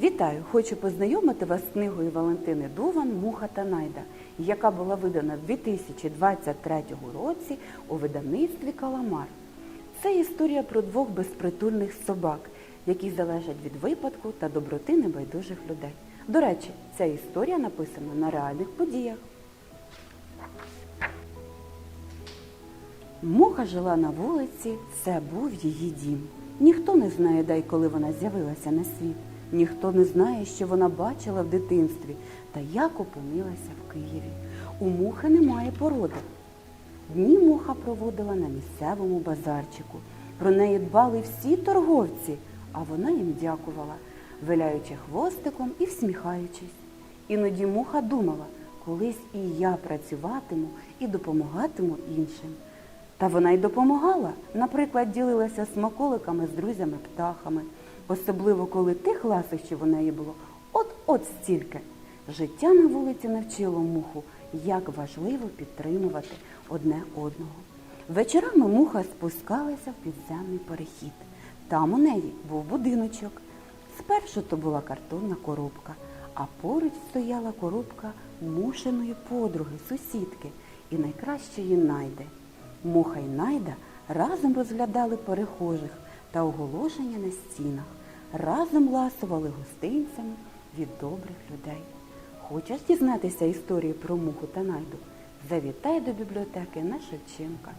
Вітаю! Хочу познайомити вас з книгою Валентини Дуван Муха та Найда, яка була видана в 2023 році у видавництві Каламар. Це історія про двох безпритульних собак, які залежать від випадку та доброти небайдужих людей. До речі, ця історія написана на реальних подіях. Муха жила на вулиці, це був її дім. Ніхто не знає, де й коли вона з'явилася на світ. Ніхто не знає, що вона бачила в дитинстві та як опинилася в Києві. У мухи немає породи. Дні муха проводила на місцевому базарчику. Про неї дбали всі торговці, а вона їм дякувала, виляючи хвостиком і всміхаючись. Іноді муха думала, колись і я працюватиму і допомагатиму іншим. Та вона й допомагала, наприклад, ділилася смаколиками з друзями-птахами, особливо коли тих ласощів у неї було от-от стільки. Життя на вулиці навчило муху, як важливо підтримувати одне одного. Вечорами муха спускалася в підземний перехід. Там у неї був будиночок. Спершу то була картонна коробка, а поруч стояла коробка мушиної подруги, сусідки і найкращої найди. Муха й найда разом розглядали перехожих та оголошення на стінах, разом ласували гостинцями від добрих людей. Хочеш дізнатися історію про муху та найду? Завітай до бібліотеки на Шевченка.